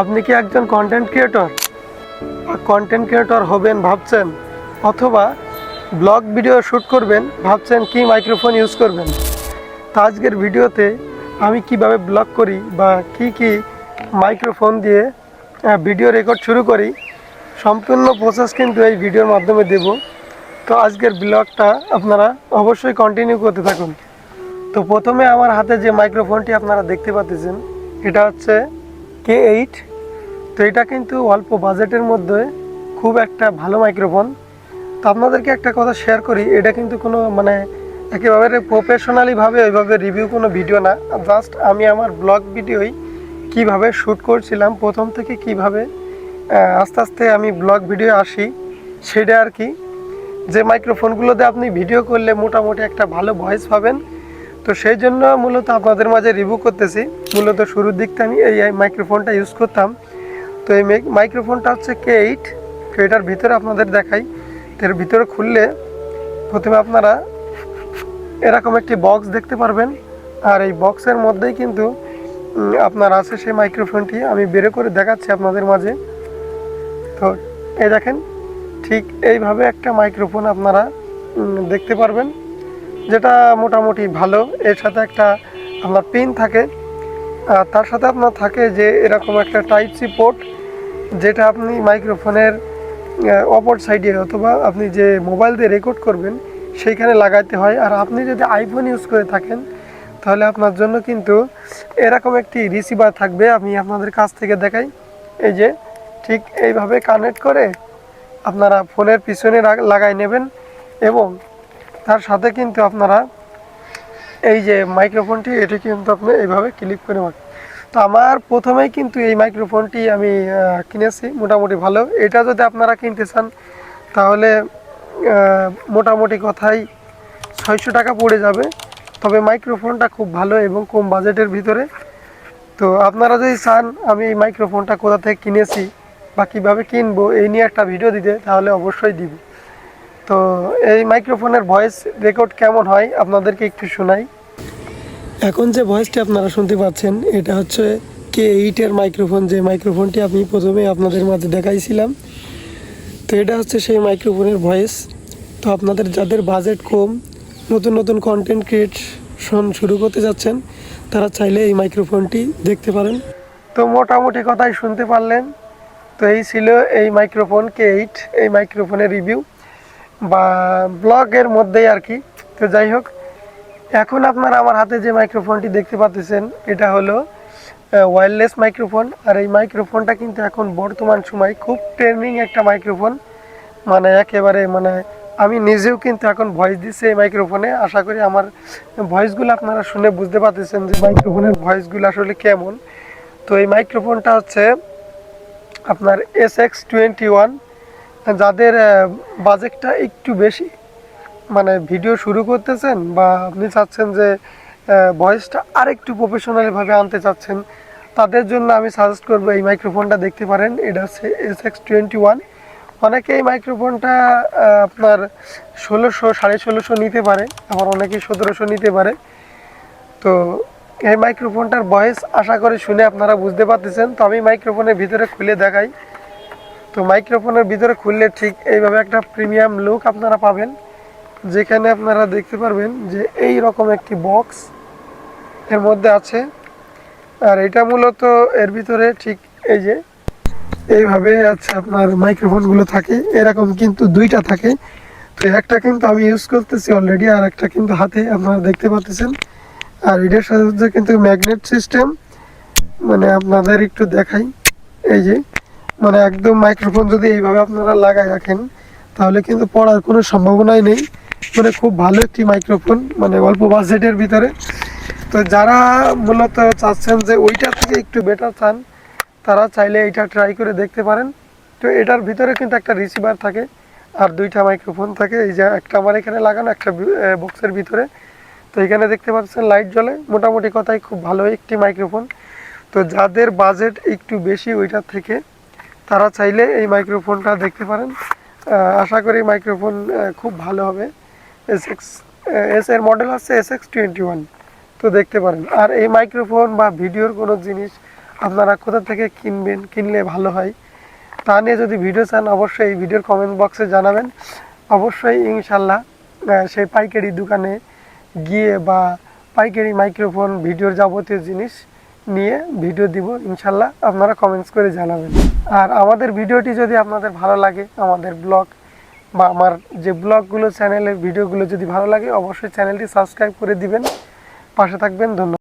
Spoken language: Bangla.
আপনি কি একজন কন্টেন্ট ক্রিয়েটর কন্টেন্ট ক্রিয়েটর হবেন ভাবছেন, অথবা ব্লগ ভিডিও শ্যুট করবেন, ভাবছেন কি মাইক্রোফোন ইউজ করবেন? তো আজকের ভিডিওতে আমি কীভাবে ব্লগ করি বা কি কি মাইক্রোফোন দিয়ে ভিডিও রেকর্ড শুরু করি, সম্পূর্ণ প্রসেস কিন্তু এই ভিডিওর মাধ্যমে দেব। তো আজকের ব্লগটা আপনারা অবশ্যই কন্টিনিউ করতে থাকুন। তো প্রথমে আমার হাতে যে মাইক্রোফোনটি আপনারা দেখতে পাচ্ছেন, এটা হচ্ছে কে এইট তো এটা কিন্তু অল্প বাজেটের মধ্যে খুব একটা ভালো মাইক্রোফোন তো আপনাদেরকে একটা কথা শেয়ার করি, এটা কিন্তু কোনো মানে একেবারে প্রফেশনালিভাবে ওইভাবে রিভিউ কোনো ভিডিও না। জাস্ট আমি আমার ব্লগ ভিডিওই কীভাবে শ্যুট করছিলাম, প্রথম থেকে কীভাবে আস্তে আস্তে আমি ব্লগ ভিডিও আসি, সেটা আর কি। যে মাইক্রোফোনগুলোতে আপনি ভিডিও করলে মোটামুটি একটা ভালো ভয়েস পাবেন তো সেই জন্য মূলত আপনাদের মাঝে রিভিউ করতেছি। মূলত শুরুর দিকটা আমি এই মাইক্রোফোনটা ইউজ করতাম। তো এই মাইক- মাইক্রোফোনটা হচ্ছে কে এইট তো এটার ভিতরে আপনাদের দেখাই। এর ভিতরে খুললে প্রথমে আপনারা এরকম একটি বক্স দেখতে পারবেন। আর এই বক্সের মধ্যেই কিন্তু আপনার আছে সেই মাইক্রোফোনটি আমি বের করে দেখাচ্ছি আপনাদের মাঝে। তো এই দেখেন, ঠিক এইভাবে একটা মাইক্রোফোন আপনারা দেখতে পারবেন। যেটা মোটামুটি ভালো। এর সাথে একটা আপনার পিন থাকে। আর তার সাথে আপনার থাকে যে, এরকম একটা টাইপ সি পোর্ট যেটা আপনি মাইক্রোফোনের অপর সাইডে অথবা আপনি যে মোবাইল দিয়ে রেকর্ড করবেন, সেইখানে লাগাইতে হয়। আর আপনি যদি আইফোন ইউজ করে থাকেন, তাহলে আপনার জন্য কিন্তু এরকম একটি রিসিভার থাকবে। আমি আপনাদের কাছ থেকে দেখাই। এই যে, ঠিক এইভাবে কানেক্ট করে আপনারা ফোনের পিছনে লাগাই নেবেন এবং তার সাথে কিন্তু আপনারা এই যে মাইক্রোফোনটি, এটি কিন্তু আপনি এইভাবে ক্লিক করে মারবেন তো আমার প্রথমেই কিন্তু এই মাইক্রোফোনটি আমি কিনেছি, মোটামুটি ভালো। এটা যদি আপনারা কিনতে চান, তাহলে মোটামুটি কথাই ছয়শো টাকা পড়ে যাবে। তবে মাইক্রোফোনটা খুব ভালো এবং কম বাজেটের ভিতরে। তো আপনারা যদি চান, আমি এই মাইক্রোফোনটা কোথা থেকে কিনেছি বা কীভাবে কিনবো, এই নিয়ে একটা ভিডিও দিতে, তাহলে অবশ্যই দিব। তো এই মাইক্রোফোনের ভয়েস রেকর্ড কেমন হয়? আপনাদেরকে একটু শোনাই। এখন যে ভয়েসটি আপনারা শুনতে পাচ্ছেন এটা হচ্ছে কে এইটের মাইক্রোফোন। যে মাইক্রোফোনটি আমি প্রথমে আপনাদের মাঝে দেখাইছিলাম তো এটা হচ্ছে সেই মাইক্রোফোনের ভয়েস তো আপনাদের যাদের বাজেট কম নতুন নতুন কন্টেন্ট ক্রিয়েশন শুরু করতে যাচ্ছেন তারা চাইলে এই মাইক্রোফোনটি দেখতে পারেন। তো মোটামুটি কথাই শুনতে পারলেন। তো এই ছিল এই মাইক্রোফোন কে এইট এই মাইক্রোফোনের রিভিউ বা ব্লগের মধ্যেই আর কি। তো যাই হোক, এখন আপনারা আমার হাতে যে মাইক্রোফোনটি দেখতে পাচ্ছেন, এটা হলো ওয়্যারলেস মাইক্রোফোন আর এই মাইক্রোফোনটা কিন্তু এখন বর্তমান সময় খুব ট্রেন্ডিং একটা মাইক্রোফোন মানে একেবারে মানে আমি নিজেও কিন্তু এখন ভয়েস দিচ্ছি এই মাইক্রোফোনে আশা করি আমার ভয়েসগুলো আপনারা শুনে বুঝতে পারতেছেন যে মাইক্রোফোনের ভয়েসগুলো আসলে কেমন। তো এই মাইক্রোফোনটা হচ্ছে আপনার এস এক্স টোয়েন্টি ওয়ান যাদের বাজেটটা একটু বেশি মানে ভিডিও শুরু করতেছেন বা আপনি চাচ্ছেন যে ভয়েসটা আরেকটু প্রফেশনালিভাবে আনতে চাচ্ছেন, তাদের জন্য আমি সাজেস্ট করব এই মাইক্রোফোনটা দেখতে পারেন। এটা হচ্ছে এস এক্স টোয়েন্টি ওয়ান অনেকে এই মাইক্রোফোনটা আপনার ষোলোশো, সাড়ে ষোলোশো নিতে পারে, আবার অনেকেই সতেরোশো নিতে পারে। তো এই মাইক্রোফোনটার ভয়েস আশা করে শুনে আপনারা বুঝতে পারতেছেন। তো আমি মাইক্রোফোনের ভিতরে খুলে দেখাই। তো মাইক্রোফোনের ভিতরে খুললে ঠিক এইভাবে একটা প্রিমিয়াম লুক আপনারা পাবেন। যেখানে আপনারা দেখতে পারবেন যে এই রকম একটি বক্স এর মধ্যে আছে। আর এটা মূলত এর ভিতরে ঠিক এই যে এইভাবে আছে আপনার মাইক্রোফোনগুলো থাকে। এরকম কিন্তু দুইটা থাকে। তো একটা কিন্তু আমি ইউজ করতেছি অলরেডি আর একটা কিন্তু হাতে আপনারা দেখতে পাচ্ছেন। আর এটার সাথে কিন্তু ম্যাগনেট সিস্টেম মানে আপনাদের একটু দেখাই। এই যে মানে একদম মাইক্রোফোন যদি এইভাবে আপনারা লাগাই রাখেন, তাহলে কিন্তু পড়ার কোনো সম্ভাবনাই নেই। মানে খুব ভালো একটি মাইক্রোফোন মানে অল্প বাজেটের ভিতরে। তো যারা মূলত চাচ্ছেন যে ওইটা থেকে একটু বেটার চান, তারা চাইলে এটা ট্রাই করে দেখতে পারেন। তো এটার ভিতরে কিন্তু একটা রিসিভার থাকে, আর দুইটা মাইক্রোফোন থাকে। এই যে একটা আমার এখানে লাগানো, একটা বক্সের ভিতরে। তো এখানে দেখতে পাচ্ছেন লাইট জ্বলে। মোটামুটি কথাই খুব ভালো একটি মাইক্রোফোন তো যাদের বাজেট একটু বেশি ওইটার থেকে তারা চাইলে এই মাইক্রোফোনটা দেখতে পারেন। আশা করি মাইক্রোফোন খুব ভালো হবে। এস এক্স এস এর মডেল হচ্ছে এস এক্স টোয়েন্টি ওয়ান তো দেখতে পারেন। আর এই মাইক্রোফোন বা ভিডিওর কোনো জিনিস আপনারা কোথা থেকে কিনবেন, কিনলে ভালো হয়, তা নিয়ে যদি ভিডিও চান, অবশ্যই এই ভিডিওর কমেন্ট বক্সে জানাবেন। অবশ্যই ইনশাল্লাহ সেই পাইকারি দোকানে গিয়ে বা পাইকারি মাইক্রোফোন ভিডিওর যাবতীয় জিনিস নিয়ে ভিডিও দিব। ইনশাল্লাহ আপনারা কমেন্টস করে জানাবেন। আর আমাদের ভিডিওটি যদি আপনাদের ভালো লাগে, আমাদের ব্লগ বা আমার যে ব্লগগুলো চ্যানেলের ভিডিওগুলো যদি ভালো লাগে, অবশ্যই চ্যানেলটি সাবস্ক্রাইব করে দিবেন। পাশে থাকবেন, ধন্যবাদ।